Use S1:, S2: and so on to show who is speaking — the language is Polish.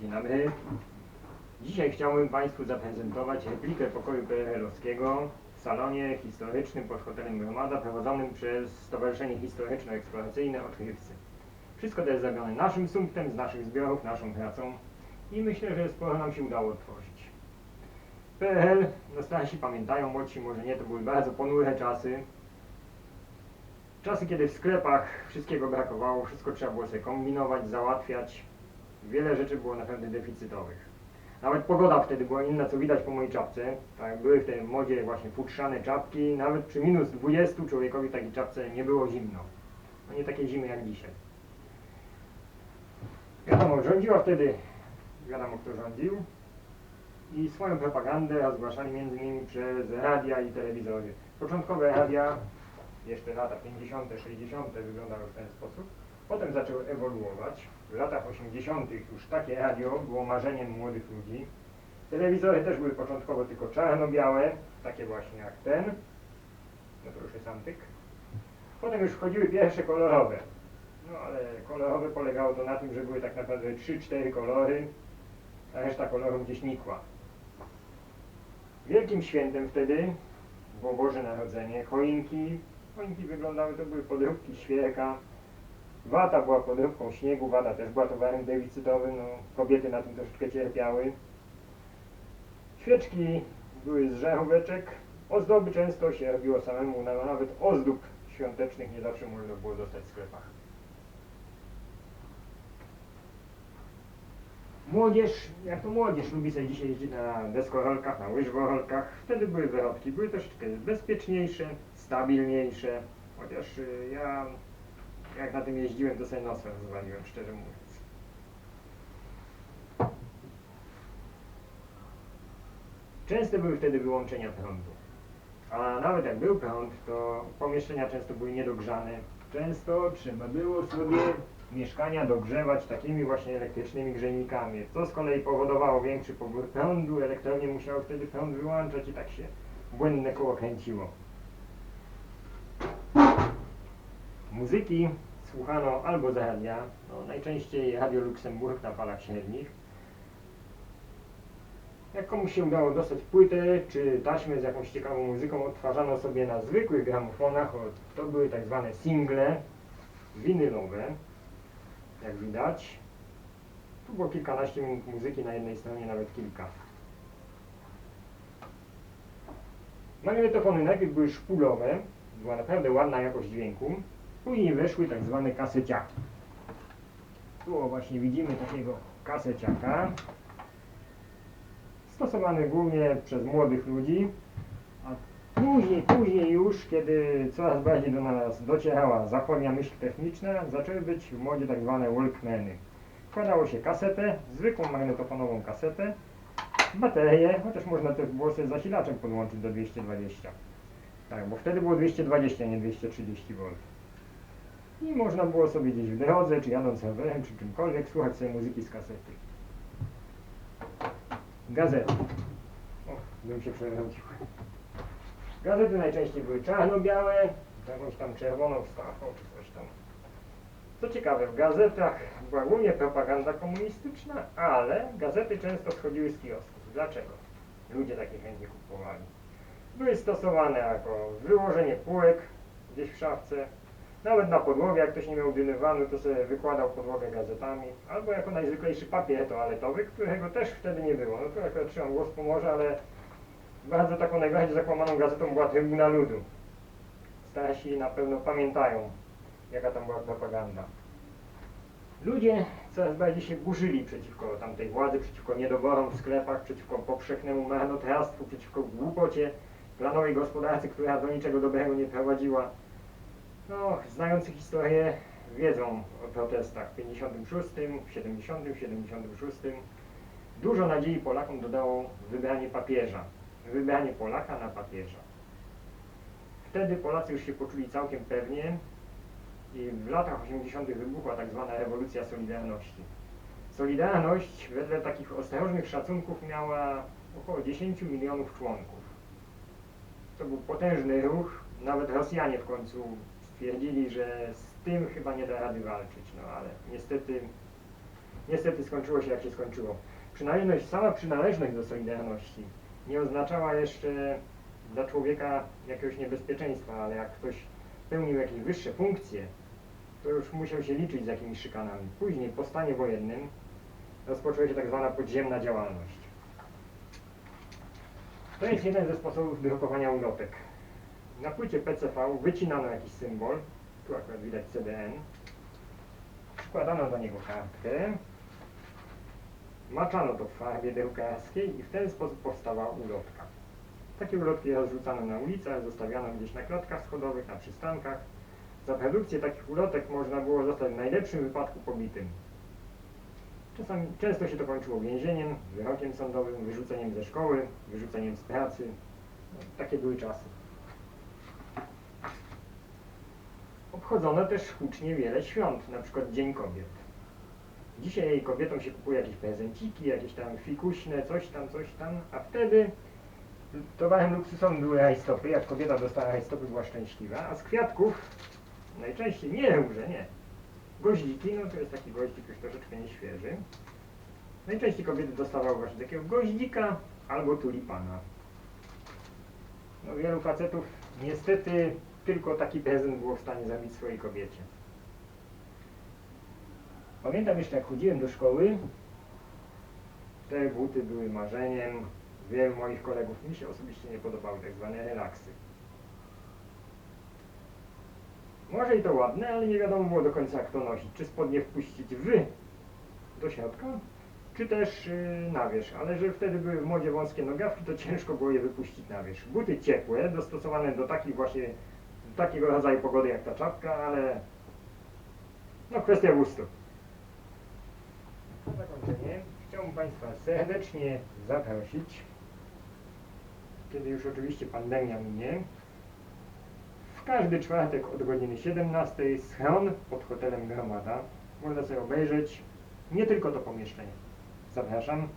S1: Dzień dobry. Dzisiaj chciałbym Państwu zaprezentować replikę pokoju PRL-owskiego w salonie historycznym pod hotelem Gromada prowadzonym przez Stowarzyszenie Historyczno-Eksploracyjne Odkrywcy. Wszystko to jest zrobione naszym sumptem, z naszych zbiorów, naszą pracą i myślę, że sporo nam się udało otworzyć. PRL, no starsi pamiętają, młodsi może nie, to były bardzo ponure czasy. Czasy, kiedy w sklepach wszystkiego brakowało, wszystko trzeba było sobie kombinować, załatwiać. Wiele rzeczy było naprawdę deficytowych. Nawet pogoda wtedy była inna, co widać po mojej czapce. Tak, były w tej modzie właśnie futrzane czapki. Nawet przy minus 20 człowiekowi w takiej czapce nie było zimno. No nie takie zimy jak dzisiaj. Wiadomo, rządziła wtedy, wiadomo kto rządził. I swoją propagandę rozgłaszali między innymi przez radia i telewizory. Początkowe radia, jeszcze lata 50., 60. wyglądały w ten sposób. Potem zaczęły ewoluować. W latach 80. już takie radio było marzeniem młodych ludzi. Telewizory też były początkowo tylko czarno-białe, takie właśnie jak ten. No to już jest antyk. Potem już wchodziły pierwsze kolorowe. No ale kolorowe polegało to na tym, że były tak naprawdę 3-4 kolory, a reszta kolorów gdzieś nikła. Wielkim świętem wtedy było Boże Narodzenie, choinki. Choinki wyglądały, to były podróbki świerka, Wata była podróbką śniegu, wata też była towarem deficytowym, no, kobiety na tym troszeczkę cierpiały. Świeczki były z żaróweczek, ozdoby często się robiło samemu, no, nawet ozdób świątecznych nie zawsze można było dostać w sklepach. Młodzież, jak to młodzież, lubi sobie dzisiaj jeździć na deskorolkach, na łyżworolkach. Wtedy były wyrobki, były troszeczkę bezpieczniejsze, stabilniejsze. Chociaż y, ja jak na tym jeździłem, to sobie nos rozwaliłem, szczerze mówiąc. Częste były wtedy wyłączenia prądu. A nawet jak był prąd, to pomieszczenia często były niedogrzane. Często trzeba było sobie mieszkania dogrzewać takimi właśnie elektrycznymi grzejnikami, co z kolei powodowało większy pobór prądu, elektrownie musiały wtedy prąd wyłączać i tak się błędne koło kręciło. Muzyki słuchano albo z radia, no najczęściej Radio Luksemburg na falach średnich. Jak komuś się udało dostać płytę czy taśmę z jakąś ciekawą muzyką, odtwarzano sobie na zwykłych gramofonach, to były tak zwane single winylowe, jak widać. Tu było kilkanaście minut muzyki, na jednej stronie nawet kilka. Magnetofony najpierw były szpulowe, była naprawdę ładna jakość dźwięku. Później weszły tak zwane kaseciaki. Tu właśnie widzimy takiego kaseciaka. Stosowany głównie przez młodych ludzi. A później, później już, kiedy coraz bardziej do nas docierała zachodnia myśl techniczna, zaczęły być w modzie tak zwane walkmany. Wkładało się kasetę, zwykłą magnetofonową kasetę, baterię, chociaż można też było sobie zasilaczem podłączyć do 220. Tak, bo wtedy było 220, a nie 230 V. I można było sobie gdzieś w drodze, czy jadąc rowerem, czy czymkolwiek, słuchać sobie muzyki z kasety. Gazety. O, bym się przewrócił. Gazety najczęściej były czarno-białe, z jakąś tam czerwoną wstawką, czy coś tam. Co ciekawe, w gazetach była głównie propaganda komunistyczna, ale gazety często schodziły z kiosków. Dlaczego? Ludzie takie chętnie kupowali. Były stosowane jako wyłożenie półek gdzieś w szafce, nawet na podłogę, jak ktoś nie miał dynywanu, to sobie wykładał podłogę gazetami, albo jako najzwyklejszy papier toaletowy, którego też wtedy nie było. No to akurat trzymam głos pomoże, ale bardzo taką najbardziej zakłamaną gazetą była Trybuna Ludu. Starsi na pewno pamiętają, jaka tam była propaganda. Ludzie coraz bardziej się burzyli przeciwko tamtej władzy, przeciwko niedoborom w sklepach, przeciwko powszechnemu marnotrawstwu, przeciwko głupocie planowej gospodarce, która do niczego dobrego nie prowadziła. No, znający historię wiedzą o protestach w 56, 70, 76. Dużo nadziei Polakom dodało wybranie papieża. Wybranie Polaka na papieża. Wtedy Polacy już się poczuli całkiem pewnie i w latach 80. wybuchła tak zwana rewolucja Solidarności. Solidarność wedle takich ostrożnych szacunków miała około 10 milionów członków. To był potężny ruch, nawet Rosjanie w końcu stwierdzili, że z tym chyba nie da rady walczyć, no ale niestety Niestety skończyło się jak się skończyło. Przynależność, sama przynależność do Solidarności nie oznaczała jeszcze dla człowieka jakiegoś niebezpieczeństwa, ale jak ktoś pełnił jakieś wyższe funkcje, to już musiał się liczyć z jakimiś szykanami. Później po stanie wojennym rozpoczęła się tak zwana podziemna działalność. To jest jeden ze sposobów drukowania ulotek. Na płycie PCV wycinano jakiś symbol, tu akurat widać CDN, przykładano do niego kartkę, maczano to w farbie drukarskiej i w ten sposób powstała ulotka. Takie ulotki rozrzucano na ulicach, zostawiano gdzieś na klatkach schodowych, na przystankach. Za produkcję takich ulotek można było zostać w najlepszym wypadku pobitym. Czasami, często się to kończyło więzieniem, wyrokiem sądowym, wyrzuceniem ze szkoły, wyrzuceniem z pracy. No, takie były czasy. Obchodzono też hucznie wiele świąt, na przykład Dzień Kobiet. Dzisiaj kobietom się kupuje jakieś prezenciki, jakieś tam fikuśne, coś tam, coś tam, a wtedy towarem luksusowym były rajstopy. Jak kobieta dostała rajstopy, była szczęśliwa, a z kwiatków najczęściej nie róże, nie. Goździki, no to jest taki goździk już troszeczkę nieświeży. Najczęściej kobiety dostawały właśnie takiego goździka albo tulipana. No wielu facetów niestety tylko taki prezent było w stanie zabić swojej kobiecie. Pamiętam jeszcze jak chodziłem do szkoły, te buty były marzeniem wielu moich kolegów. Mi się osobiście nie podobały tak zwane relaksy. Może i to ładne, ale nie wiadomo było do końca jak to nosić. Czy spodnie wpuścić w do środka, czy też yy, na wierzch. Ale że wtedy były w modzie wąskie nogawki, to ciężko było je wypuścić na wierzch. Buty ciepłe, dostosowane do takich właśnie, takiego rodzaju pogody jak ta czapka, ale no kwestia gustu. Na zakończenie chciałbym Państwa serdecznie zaprosić, kiedy już oczywiście pandemia minie, w każdy czwartek od godziny 17 schron pod hotelem Gromada. Można sobie obejrzeć nie tylko to pomieszczenie. Zapraszam.